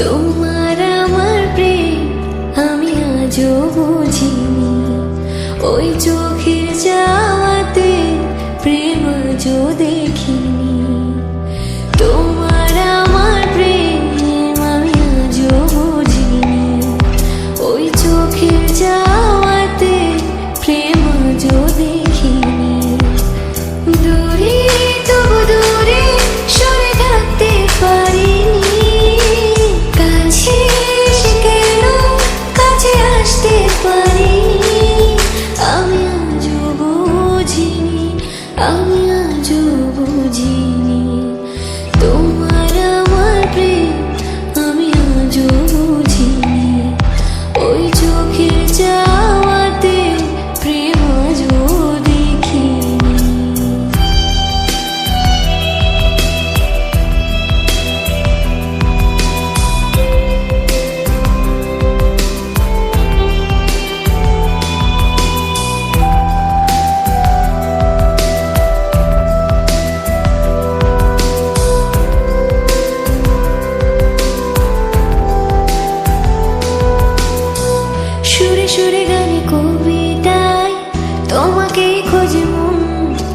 তোমার আমার প্রেম আমি আজও বুঝিনি। ওই চোখের যাওয়াতে প্রেম যদি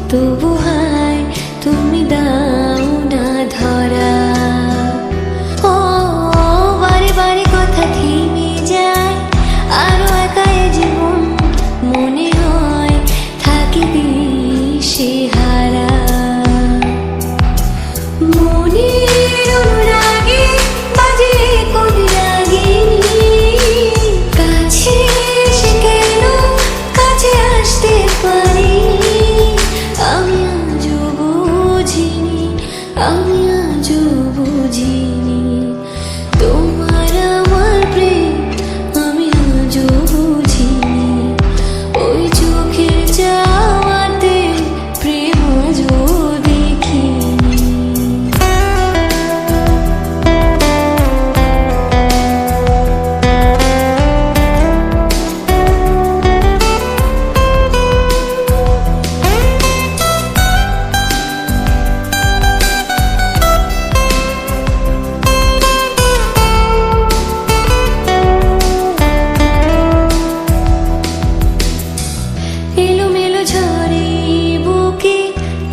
都不。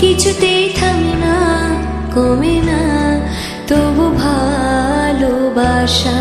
কিছুতেই থামে না কমে না তবু ভালোবাসা।